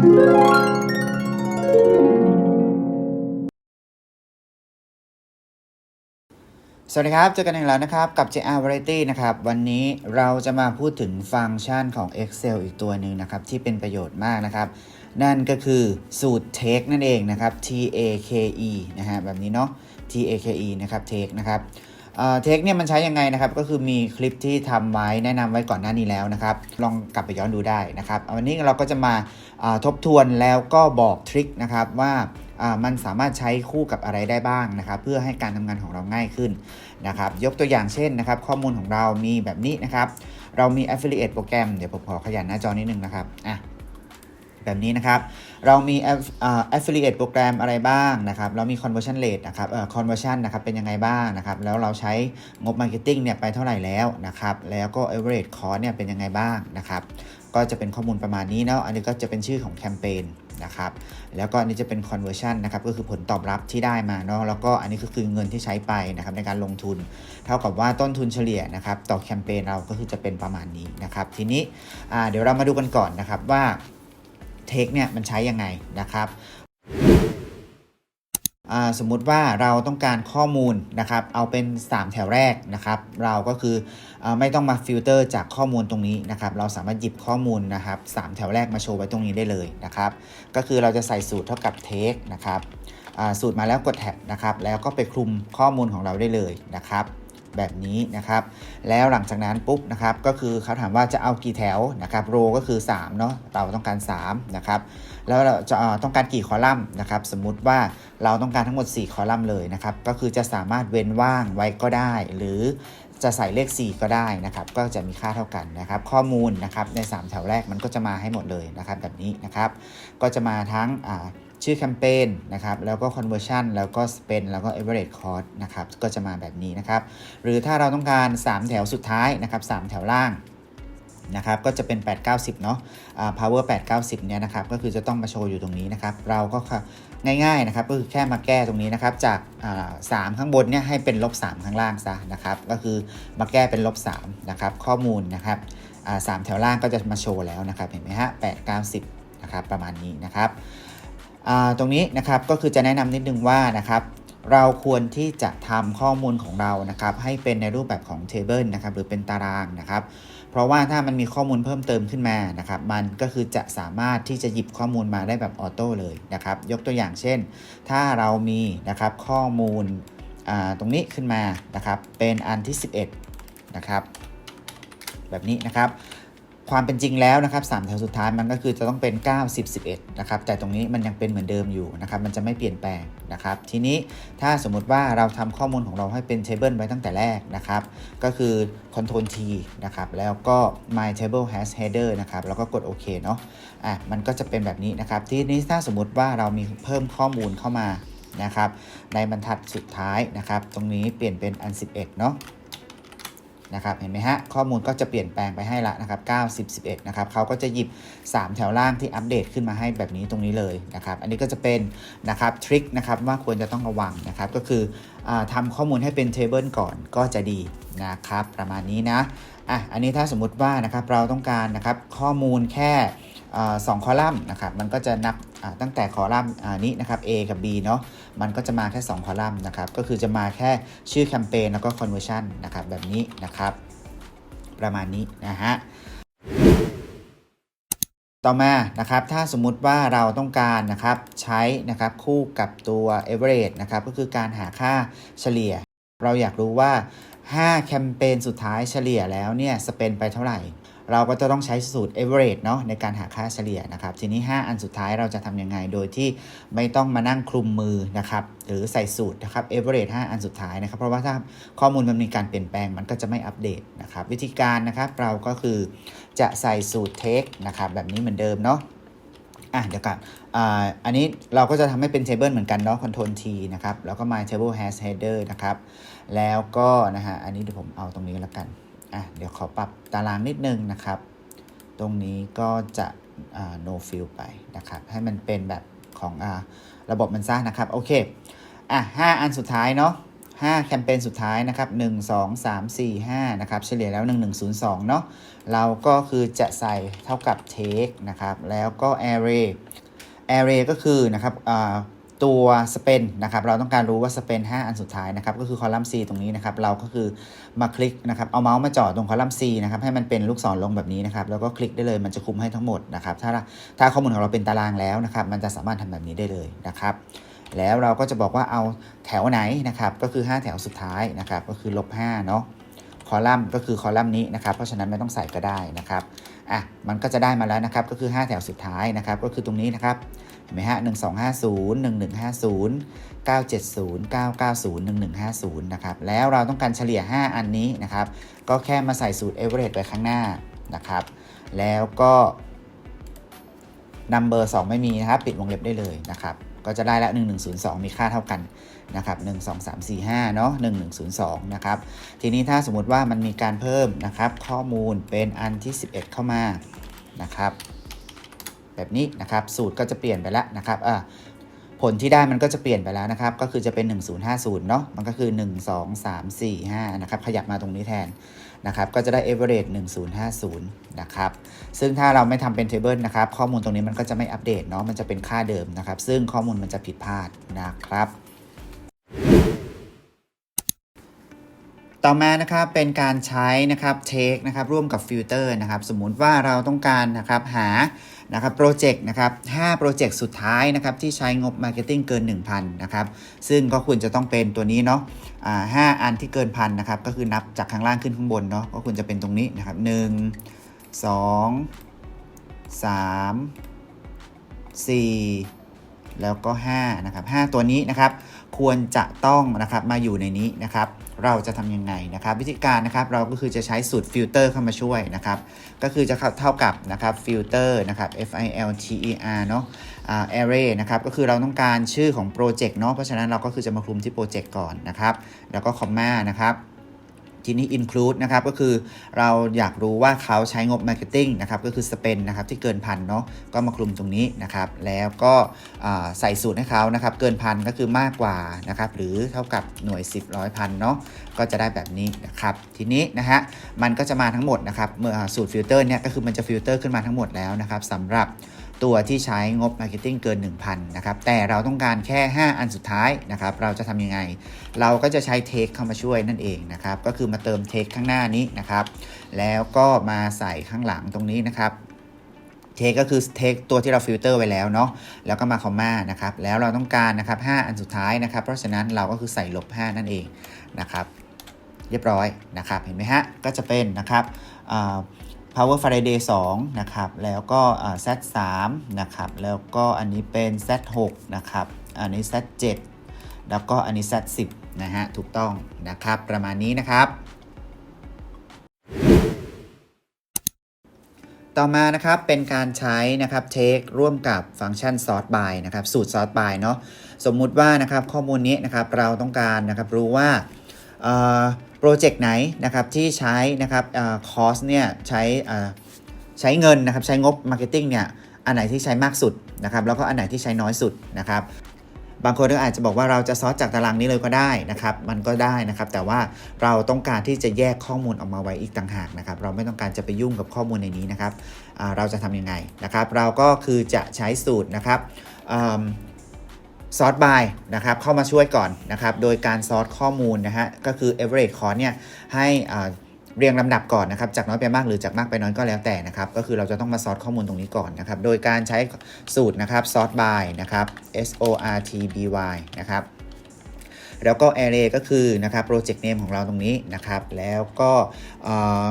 สวัสดีครับ เจอกันอีกแล้วนะครับ กับ JR Variety นะครับ วันนี้เราจะมาพูดถึงฟังก์ชันของ Excel อีกตัวหนึ่งนะครับ ที่เป็นประโยชน์มากนะครับ นั่นก็คือสูตร take นั่นเองนะครับ T A K E นะฮะแบบนี้เนาะ T A K E นะครับ take นะครับ เทคเนี่ยมันใช้ยังไงนะครับก็คือมีคลิปที่ทำไว้แนะนำไว้ก่อนหน้านี้แล้วนะครับ ลองกลับไปย้อนดูได้นะครับวันนี้เราก็จะมาทบทวนแล้วก็บอกทริคนะครับว่าอ่ามันสามารถใช้คู่กับอะไรได้บ้างนะครับ เพื่อให้การทำงานของเราง่ายขึ้นนะครับ ยกตัวอย่างเช่นนะครับ ข้อมูลของเรามีแบบนี้นะครับ เรามี affiliate โปรแกรมเดี๋ยวผมขอขยันหน้าจอนิดนึงนะครับอะ แบบนี้นะครับ เรามี affiliate โปรแกรมอะไรบ้างนะครับ เรามี conversion rate นะครับเอ่อ conversion นะครับ เป็นยังไงบ้างนะครับ แล้วเราใช้งบ marketing เนี่ยไปเท่าไหร่แล้วนะครับ แล้วก็ average cost เนี่ยเป็นยังไงบ้างนะครับ ก็จะเป็นข้อมูลประมาณนี้เนาะ อันนี้ก็จะเป็นชื่อของแคมเปญนะครับ แล้วก็อันนี้จะเป็น conversion นะครับ ก็คือผลตอบรับที่ได้มาเนาะ แล้วก็อันนี้ก็คือเงินที่ใช้ไปนะครับในการลงทุน เท่ากับว่าต้นทุนเฉลี่ยนะครับต่อแคมเปญเราก็คือจะเป็นประมาณนี้นะครับ ทีนี้เดี๋ยวเรามาดูกันก่อนนะครับว่า เทคเนี่ยมันใช้ยังไงนะครับสมมุติว่าเราต้องการข้อมูลนะครับ เอาเป็น 3 แถวแรกนะครับ เราก็คืออไม่ต้องมาฟิลเตอร์จากข้อมูลตรงนี้นะครับ เราสามารถหยิบข้อมูลนะครับสามแถวแรกมาโชว์ไว้ตรงนี้ได้เลยนะครับ ก็คือเราจะใส่สูตรเท่ากับเทคนะครับสูตรมาแล้วกดแท็บนะครับ แล้วก็ไปคลุมข้อมูลของเราได้เลยนะครับ แบบนี้นะครับ แล้วหลังจากนั้นปุ๊บนะครับก็คือเขาถามว่าจะเอากี่แถวนะครับโรก็คือ3เนาะเราต้องการ3นะครับแล้วเราจะต้องการกี่คอลัมน์นะครับสมมุติว่าเราต้องการทั้งหมด 4 คอลัมน์เลยนะครับก็คือจะสามารถเว้นว่างไว้ก็ได้ หรือจะใส่เลข 4 ก็ได้นะครับ ก็จะมีค่าเท่ากันนะครับ ข้อมูลนะครับใน 3 แถวแรกมันก็จะมาให้หมดเลยนะครับแบบนี้นะครับ ก็จะมาทั้ง ชื่อแคมเปญนะครับแล้วก็ conversion แล้วก็ spend แล้วก็ average cost นะครับก็จะมาแบบนี้นะครับ หรือถ้าเราต้องการ 3 แถวสุดท้ายนะครับ3แถวล่างนะครับก็จะเป็น 8 90 เนาะอ่า power 8 90 เนี่ยนะครับก็คือจะต้องมาโชว์อยู่ตรงนี้นะครับ เราก็ค่ะง่ายๆนะครับก็คือแค่มาแก้ตรงนี้นะครับ จากอ่า3ข้างบนเนี่ยให้เป็นลบ 3 ข้างล่างซะนะครับ ก็คือมาแก้เป็นลบ3นะครับข้อมูลนะครับอ่าสามแถวล่างก็จะมาโชว์แล้วนะครับ เห็นไหมฮะ8 90 นะครับประมาณนี้นะครับ ตรงนี้นะครับก็คือจะแนะนำนิดนึงว่านะครับเราควรที่จะทำข้อมูลของเรานะครับให้เป็นในรูปแบบของ Table นะครับหรือเป็นตารางนะครับเพราะว่าถ้ามันมีข้อมูลเพิ่มเติมขึ้นมานะครับมันก็คือจะสามารถที่จะหยิบข้อมูลมาได้แบบออโต้เลยนะครับยกตัวอย่างเช่น ถ้าเรามีนะครับข้อมูลตรงนี้ขึ้นมานะครับเป็นอันที่ 11นะครับแบบนี้นะครับ ความเป็นจริงแล้วนะครับ3แถวสุดท้ายมันก็คือจะต้องเป็น 9 10 11นะครับแต่ตรงนี้มันยังเป็นเหมือนเดิมอยู่นะครับมันจะไม่เปลี่ยนแปลงนะครับทีนี้ถ้าสมมุติว่าเราทำข้อมูลของเราให้เป็น table ไว้ตั้งแต่แรกนะครับก็คือ Ctrl T นะครับแล้วก็ my table has header นะครับแล้วก็กดโอเคเนาะอะมันก็จะเป็นแบบนี้นะครับทีนี้ถ้าสมมติว่าเรามีเพิ่มข้อมูลเข้ามานะครับในบรรทัดสุดท้ายนะครับตรงนี้เปลี่ยนเป็นอัน 11 เนาะ นะครับเห็นไหมฮะข้อมูลก็จะเปลี่ยนแปลงไปให้ละนะครับ9 10 11นะครับเขาก็จะหยิบ 3 แถวล่างที่อัปเดตขึ้นมาให้แบบนี้ตรงนี้เลยนะครับอันนี้ก็จะเป็นนะครับทริคนะครับว่าควรจะต้องระวังนะครับก็คืออาทำข้อมูลให้เป็นเทเบิลก่อนก็จะดีนะครับประมาณนี้นะอะอันนี้ถ้าสมมุติว่านะครับเราต้องการนะครับข้อมูลแค่สองคอลัมน์นะครับมันก็จะนับ ตั้งแต่คอลัมน์นี้นะครับ A กับ B เนาะมันก็จะมาแค่ 2 คอลัมน์นะครับ ก็คือจะมาแค่ชื่อแคมเปญแล้วก็ conversion นะครับ แบบนี้นะครับ ประมาณนี้นะฮะต่อมานะครับถ้าสมมุติว่าเราต้องการนะครับใช้นะครับคู่กับตัว average นะครับก็คือการหาค่าเฉลี่ย เราอยากรู้ว่า 5 แคมเปญสุดท้ายเฉลี่ยแล้วเนี่ยสเปนไปเท่าไหร่ เราก็จะต้องใช้สูตร average เนาะในการหาค่าเฉลี่ยนะครับ ทีนี้ 5 อันสุดท้ายเราจะทำยังไงโดยที่ไม่ต้องมานั่งคลุมมือนะครับ หรือใส่สูตรนะครับ average 5 อันสุดท้ายนะครับ เพราะว่าถ้าข้อมูลมันมีการเปลี่ยนแปลงมันก็จะไม่อัปเดตนะครับ วิธีการนะครับเราก็คือจะใส่สูตร take นะครับ แบบนี้เหมือนเดิมเนาะอะเดี๋ยวก่อนอ่าอันนี้เราก็จะทำให้เป็น table เหมือนกันเนาะ control T นะครับ แล้วก็ my table has header นะครับ แล้วก็นะฮะ อันนี้เดี๋ยวผมเอาตรงนี้แล้วกัน อะเดี๋ยวขอปรับตารางนิดนึงนะครับ ตรงนี้ก็จะ no fill ไปนะครับ ให้มันเป็นแบบของอ่าระบบมันซะนะครับ โอเคอะห้าอันสุดท้ายเนาะห้าแคมเปญสุดท้ายนะครับ1 2 3 4 5นะครับเฉลี่ยแล้ว1102เนาะเราก็คือจะใส่เท่ากับ take นะครับ แล้วก็ array array ก็คือนะครับอ่า ตัว spend นะครับเราต้องการรู้ว่า spend 5อันสุดท้ายนะครับก็คือคอลัมน์ C ตรงนี้นะครับเราก็คือมาคลิกนะครับเอาเมาส์มาจ่อตรงคอลัมน์ C นะครับให้มันเป็นลูกศรลงแบบนี้นะครับแล้วก็คลิกได้เลยมันจะคุมให้ทั้งหมดนะครับถ้าถ้าข้อมูลของเราเป็นตารางแล้วนะครับมันจะสามารถทำแบบนี้ได้เลยนะครับแล้วเราก็จะบอกว่าเอาแถวไหนนะครับก็คือ 5 แถวสุดท้ายนะครับก็คือลบ5เนาะ คอลัมน์ก็คือคอลัมน์นี้นะครับ เพราะฉะนั้นไม่ต้องใส่ก็ได้นะครับอะมันก็จะได้มาแล้วนะครับ ก็คือ 5 แถวสุดท้ายนะครับ ก็คือตรงนี้นะครับ เห็นไหมฮะ1250 1150 970 990 1150นะครับ แล้วเราต้องการเฉลี่ย 5 อันนี้นะครับ ก็แค่มาใส่สูตร average ไปข้างหน้านะครับ แล้วก็ number 2ไม่มีนะครับ ปิดวงเล็บได้เลยนะครับ ก็จะได้ละ 1102 มีค่าเท่ากันนะครับ1 2 3 4 5เนาะ1102 นะครับ ทีนี้ถ้าสมมุติว่ามันมีการเพิ่มนะครับข้อมูลเป็นอันที่ 11 เข้ามานะครับ แบบนี้นะครับสูตรก็จะเปลี่ยนไปแล้วนะครับอ่า ผลที่ได้มันก็จะเปลี่ยนไปแล้วนะครับ ก็คือจะเป็น 1050 เนาะมันก็คือ 1 2 3 4 5 นะครับ ขยับมาตรงนี้แทนนะครับ ก็จะได้ average 1050 นะครับ ซึ่งถ้าเราไม่ทำเป็น table นะครับ ข้อมูลตรงนี้มันก็จะไม่อัปเดตเนาะ มันจะเป็นค่าเดิมนะครับ ซึ่งข้อมูลมันจะผิดพลาดนะครับ ต่อมานะครับเป็นการใช้นะครับ take นะครับร่วมกับ filter นะครับสมมุติว่าเราต้องการนะครับหานะครับโปรเจกต์นะครับ5โปรเจกต์สุดท้ายนะครับที่ใช้งบ Marketing เกิน 1,000นะครับซึ่งก็ควรจะต้องเป็นตัวนี้เนาะอ่าห้าอันที่เกินพันนะครับก็คือนับจากข้างล่างขึ้นข้างบนเนาะก็ควรจะเป็นตรงนี้นะครับ1 2 3 4แล้วก็5นะครับ5ตัวนี้นะครับ ควรจะต้องนะครับมาอยู่ในนี้นะครับ เราจะทำยังไงนะครับ วิธีการนะครับเราก็คือจะใช้สูตรฟิลเตอร์เข้ามาช่วยนะครับ ก็คือจะเท่ากับนะครับฟิลเตอร์นะครับ F I L T E R เนาะ array นะครับก็คือเราต้องการชื่อของโปรเจกต์เนาะเพราะฉะนั้นเราก็คือจะมาคลุมที่โปรเจกต์ก่อนนะครับ แล้วก็คอมมานะครับ ทีนี้ include นะครับก็คือเราอยากรู้ว่าเขาใช้งบ marketing นะครับก็คือ spend นะครับที่เกินพันเนาะก็มาคลุมตรงนี้นะครับแล้วก็ใส่สูตรให้เขานะครับเกินพันก็คือมากกว่านะครับหรือเท่ากับหน่วย 10ร้อยพันเนาะก็จะได้แบบนี้นะครับทีนี้นะฮะมันก็จะมาทั้งหมดนะครับเมื่อสูตรฟิลเตอร์เนี่ยก็คือมันจะฟิลเตอร์ขึ้นมาทั้งหมดแล้วนะครับสำหรับ ตัวที่ใช้งบ Marketing เกิน 1,000นะครับแต่เราต้องการแค่ 5 อันสุดท้ายนะครับเราจะทำยังไง เราก็จะใช้ Take เข้ามาช่วยนั่นเองนะครับก็คือมาเติม Take ข้างหน้านี้นะครับแล้วก็มาใส่ข้างหลังตรงนี้นะครับเทคก็คือเทคตัวที่เราฟิลเตอร์ไว้แล้วเนาะแล้วก็มาคอมมานะครับแล้วเราต้องการนะครับ5อันสุดท้ายนะครับ เพราะฉะนั้นเราก็คือใส่ลบ 5 นั่นเองนะครับ เรียบร้อยนะครับเห็นไหมฮะก็จะเป็นนะครับ Power Faraday 2นะครับแล้วก็อ่า Z 3 นะครับแล้วก็อันนี้เป็น Z 6 นะครับอันนี้ Z 7 แล้วก็อันนี้ Z 10 นะฮะถูกต้องนะครับประมาณนี้นะครับ ต่อมานะครับเป็นการใช้นะครับ take ร่วมกับฟังก์ชัน sort by นะครับสูตร sort by เนาะสมมุติว่านะครับข้อมูลนี้นะครับเราต้องการนะครับรู้ว่า โปรเจกต์ไหนนะครับที่ใช้นะครับคอสเนี่ยใช้ใช้เงินนะครับใช้งบ Marketing เนี่ยอันไหนที่ใช้มากสุดนะครับแล้วก็อันไหนที่ใช้น้อยสุดนะครับบางคนก็อาจจะบอกว่าเราจะซอสจากตารางนี้เลยก็ได้นะครับ มันก็ได้นะครับ แต่ว่าเราต้องการที่จะแยกข้อมูลออกมาไว้อีกต่างหากนะครับ เราไม่ต้องการจะไปยุ่งกับข้อมูลในนี้นะครับ เราจะทำยังไงนะครับ เราก็คือจะใช้สูตรนะครับ ซอสบายนะครับเข้ามาช่วยก่อนนะครับโดยการซอสข้อมูลนะฮะก็คือ average cost เนี่ยให้อ่าเรียงลำดับก่อนนะครับจากน้อยไปมากหรือจากมากไปน้อยก็แล้วแต่นะครับก็คือเราจะต้องมาซอสข้อมูลตรงนี้ก่อนนะครับโดยการใช้สูตรนะครับ sort by นะครับ S O R T B Y นะครับแล้วก็ array ก็คือนะครับ project name ของเราตรงนี้นะครับแล้วก็อ่อ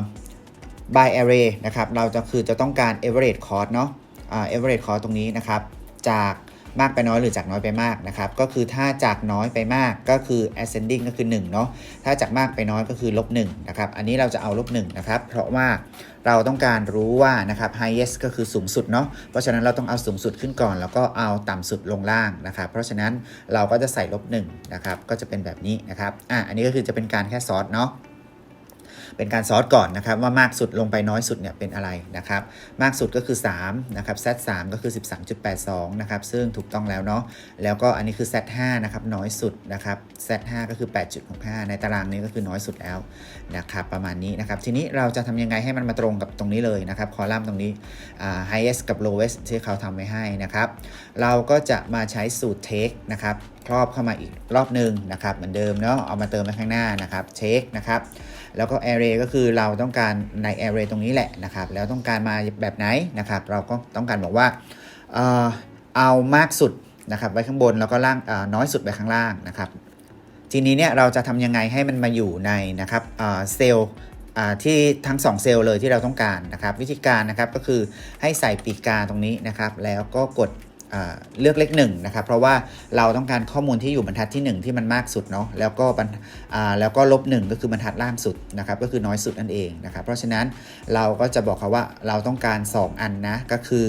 by array นะครับเราจะคือจะต้องการ average cost เนาะอ่า average cost ตรงนี้นะครับจาก มากไปน้อยหรือจากน้อยไปมากนะครับก็คือถ้าจากน้อยไปมากก็คือ ascending ก็คือ1เนาะถ้าจากมากไปน้อยก็คือลบ1นะครับอันนี้เราจะเอาลบ1นะครับเพราะว่าเราต้องการรู้ว่านะครับ highest ก็คือสูงสุดเนาะเพราะฉะนั้นเราต้องเอาสูงสุดขึ้นก่อน แล้วก็เอาต่ำสุดลงล่างนะครับเพราะฉะนั้นเราก็จะใส่ลบ1นะครับก็จะเป็นแบบนี้นะครับอะอันนี้ก็คือจะเป็นการแค่ซอสเนาะ เป็นการซอร์ตก่อนนะครับว่ามากสุดลงไปน้อยสุดเนี่ยเป็นอะไรนะครับมากสุดก็คือ3นะครับ Z 3 ก็คือ 13.82นะครับซึ่งถูกต้องแล้วเนาะแล้วก็อันนี้คือ Z 5 นะครับน้อยสุดนะครับ Z 5 ก็คือ 8.65 ในตารางนี้ก็คือน้อยสุดแล้วนะครับประมาณนี้นะครับทีนี้เราจะทำยังไงให้มันมาตรงกับตรงนี้เลยนะครับคอลัมน์ตรงนี้อ่า highest กับ lowest ที่เขาทำไว้ให้นะครับเราก็จะมาใช้สูตร take นะครับ รอบเข้ามาอีกรอบหนึ่งนะครับ เหมือนเดิมเนาะเอามาเติมไว้ข้างหน้านะครับ take นะครับแล้วก็ array ก็คือเราต้องการใน array ตรงนี้แหละนะครับ แล้วต้องการมาแบบไหนนะครับ เราก็ต้องการบอกว่าเอามากสุดนะครับไว้ข้างบนแล้วก็ล่างน้อยสุดไว้ข้างล่างนะครับ ทีนี้เนี่ยเราจะทำยังไงให้มันมาอยู่ในนะครับเซลล์ที่ทั้ง 2 เซลล์เลยที่เราต้องการนะครับ วิธีการนะครับก็คือให้ใส่ปีกกาตรงนี้นะครับ แล้วก็กด เลือกเลขหนึ่งนะครับเพราะว่าเราต้องการข้อมูลที่อยู่บรรทัดที่ 1 ที่มันมากสุดเนาะแล้วก็แล้วก็ลบ1ก็คือบรรทัดล่างสุดนะครับก็คือน้อยสุดนั่นเองนะครับเพราะฉะนั้นเราก็จะบอกเขาว่าเราต้องการ 2 อันนะก็คือ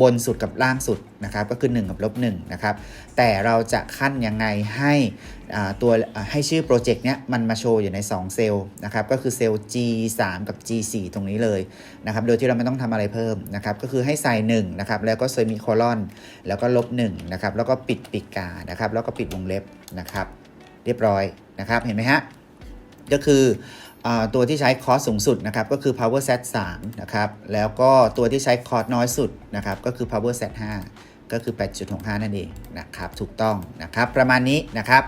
บนสุดกับล่างสุดนะครับก็คือ 1 กับลบ1นะครับแต่เราจะขั้นยังไงให้ตัวให้ชื่อโปรเจกต์เนี้ยมันมาโชว์อยู่ใน 2 เซลล์นะครับก็คือเซลล์ G3 กับ G4 ตรงนี้เลยนะครับโดยที่เราไม่ต้องทำอะไรเพิ่มนะครับก็คือให้ใส่1นะครับแล้วก็เซมิโคลอน แล้วก็ลบ1นะครับแล้วก็ปิดปีกกานะครับแล้วก็ปิดวงเล็บนะครับเรียบร้อยนะครับเห็นไหมฮะก็คือ ตัวที่ใช้คอร์สสูงสุดนะครับก็คือ power set 3นะครับแล้วก็ตัวที่ใช้คอร์สน้อยสุดนะครับก็คือ power set 5ก็คือ 8.65 นั่นเองนะครับถูกต้องนะครับประมาณนี้นะครับ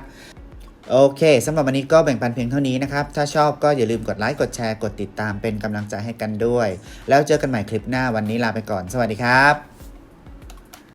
โอเคสำหรับวันนี้ก็แบ่งปันเพียงเท่านี้นะครับ ถ้าชอบก็อย่าลืมกดไลค์กดแชร์กดติดตามเป็นกำลังใจให้กันด้วย แล้วเจอกันใหม่คลิปหน้าวันนี้ลาไปก่อน สวัสดีครับ